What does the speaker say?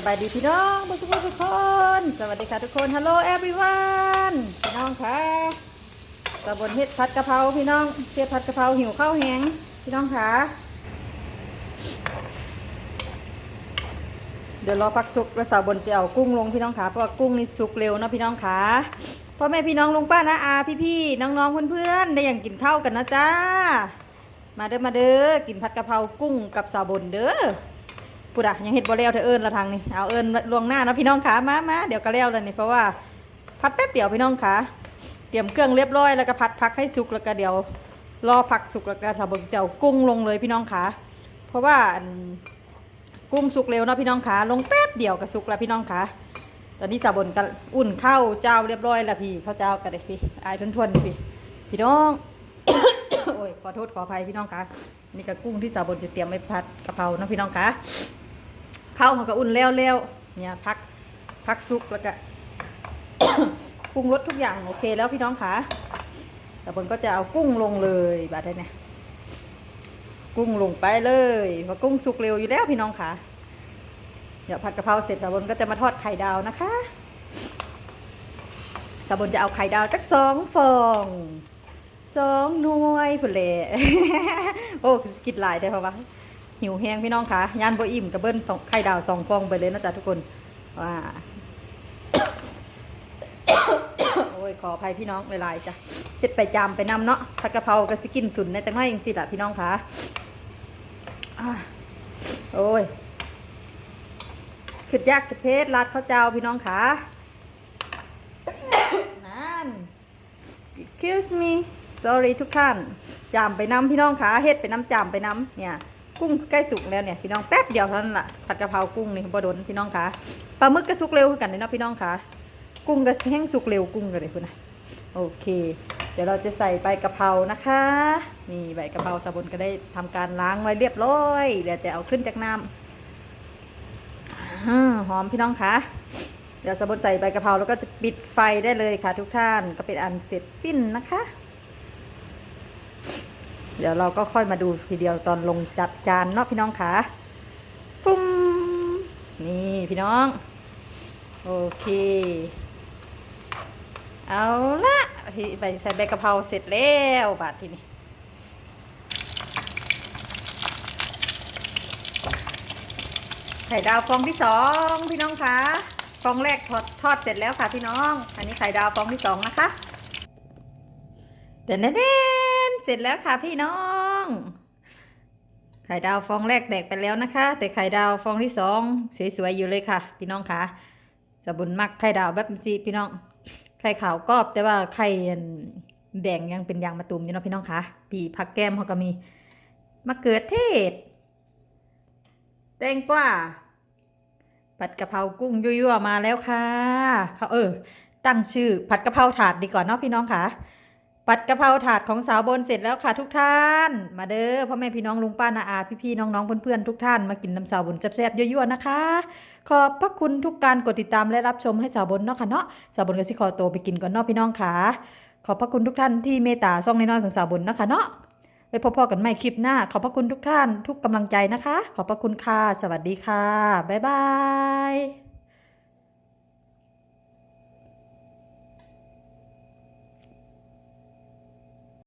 สบายดีพี่น้องทุกคนทุกคน สวัสดีค่ะทุกคน ฮัลโหล everyone พี่น้องค่ะตะบนเฮ็ดผัดกะเพราพี่น้องเฮ็ดผัดกะเพราหิวข้าวแห้งพี่น้องค่ะ เดี๋ยวรอพักสุกแล้วสาวบนจะเอากุ้งลงพี่น้องค่ะ เพราะว่ากุ้งนี่สุกเร็วนะพี่น้องค่ะพ่อแม่พี่น้องลุงป้านะอาพี่พี่ๆน้องๆเพื่อนๆได้อย่างกินข้าวกันนะจ้า มาเด้อมาเด้อกินผัดกะเพรากุ้งกับสาวบนเด้อ ปุดอะยังเห็ดบ่แล้วเธอเอิญละทางนี่เอาเอิญลวงหน้าเนาะพี่น้องขามามาเดี๋ยวก็แล้วเลยนี่เพราะว่าพัดแป๊บเดียวพี่น้องขาเตรียมเครื่องเรียบร้อยแล้วก็พัดพักให้สุกแล้วก็เดี๋ยวรอผักสุกแล้วก็ถ้าเบิ่งเจ้ากุ้งลงเลยพี่น้องขาเพราะว่ากุ้งสุกเร็วเนาะพี่น้องขาลงแป๊บเดียวก็สุกแล้วพี่น้องขาตอนนี้สาบนกันอุ่นข้าวเจ้าเรียบร้อยแล้วพี่ข้าวเจ้ากันเลยพี่อายทวนๆพี่พี่น้องโอ้ยขอโทษขออภัยพี่น้องคะนี่ก็กุ้งที่สาวบนจะเตรียมไว้ผัดกะเพรานะพี่น้องคะ ข้าวเขาก็อุ่นแล้วแล้วเนี่ยพักพักซุกแล้วก็ปรุงรสทุกอย่างโอเคแล้วพี่น้องคะสาวบนก็จะเอากุ้งลงเลยแบบนี้เนี่ยกุ้งลงไปเลยเพราะกุ้งสุกเร็วอยู่แล้วพี่น้องคะเดี๋ยวผัดกะเพราเสร็จสาบนก็จะมาทอดไข่ดาวนะคะสาบนจะเอาไข่ดาวสักสองฟองสองหน่วยพุ่นแหละโอ้คือสิกินหลายได้อเพราะว่า หิวแห้งพี่น้องคะยานบ่อิ่มกับเบิ้ลไข่ดาวสองฟองไปเลยนะจ๊ะทุกคนว่าโอ้ยขออภัยพี่น้องหลายๆจ้ะเจ็ดไปจามไปนำเนาะผัดกะเพราก็สิกินสุนในจังน้อยเองสิล่ะพี่น้องคะอ่าโอ้ยขึ้นยากขึ้นเพชรลาดข้าวเจ้าพี่น้องคะนั่น excuse me sorry ทุกท่านจามไปน้ำพี่น้องขาเฮ็ดไปน้ำจามไปน้ำเนี่ย กุ้งใกล้สุกแล้วเนี่ยพี่น้องแป๊บเดียวเท่านั้นล่ะผัดกะเพรากุ้งนี่บ่โดนพี่น้องขาปลาหมึกก็สุกเร็วกันเลยเนาะพี่น้องขากุ้งก็แห้งสุกเร็วกุ้งกันเลยคุณนะโอเค เดี๋ยวเราจะใส่ใบกะเพรานะคะนี่ใบกะเพราสาบนก็ได้ทำการล้างไว้เรียบร้อยเดี๋ยวจะเอาขึ้นจากน้ำอ่าหอมพี่น้องคะเดี๋ยวสาบนใส่ใบกะเพราแล้วก็จะปิดไฟได้เลยค่ะ ทุกท่านก็เป็นอันเสร็จสิ้นนะคะ เดี๋ยวเราก็ค่อยมาดูทีเดียวตอนลงจัดจานเนาะพี่น้องขาปุ้มนี่พี่น้อง โอเค เอาละใบใส่ใบกะเพราเสร็จแล้วบาททีนี้ไข่ดาวฟองที่สองพี่น้องคะฟองแรกทอดทอดเสร็จแล้วค่ะพี่น้อง อันนี้ไข่ดาวฟองที่สองนะคะเดนเดน สร็จแล้วค่ะพี่น้อง ไข่ดาวฟองแรกแตกไปแล้วนะคะ แต่ไข่ดาวฟองที่สองสวยๆอยู่เลยค่ะ พี่น้องค่ะสบุนมักไข่ดาวแบบจีพี่น้อง ไข่ขาวกรอบแต่ว่าไข่แดงยังเป็นยางมะตูมอยู่เนาะพี่น้องค่ะปีผักแก้มเขาก็มีมะเขือเทศแตงกวาผัดกะเพรากุ้งยั่วๆมาแล้วค่ะเขาเออ ตั้งชื่อผัดกะเพราถาดดีก่อนเนาะพี่น้องค่ะ ผัดกะเพราถาดของสาวบนเสร็จแล้วค่ะทุกท่าน มาเด้อพ่อแม่พี่น้องลุงป้านาอาพี่ๆน้องๆเพื่อนๆทุกท่านมากินน้ำสาวบนแซ่บๆยั่วๆนะคะ ขอบพระคุณทุกการกดติดตามและรับชมให้สาวบนเนาะค่ะเนาะสาวบนก็สิขอโตไปกินก่อนเนาะพี่น้องค่ะ ขอบพระคุณทุกท่านที่เมตตาซ่องน้อยๆของสาวบนเนาะค่ะเนาะไว้พบๆกันใหม่คลิปหน้า ขอบพระคุณทุกท่าน ทุกกำลังใจนะคะ ขอบพระคุณค่ะสวัสดีค่ะบ๊ายบาย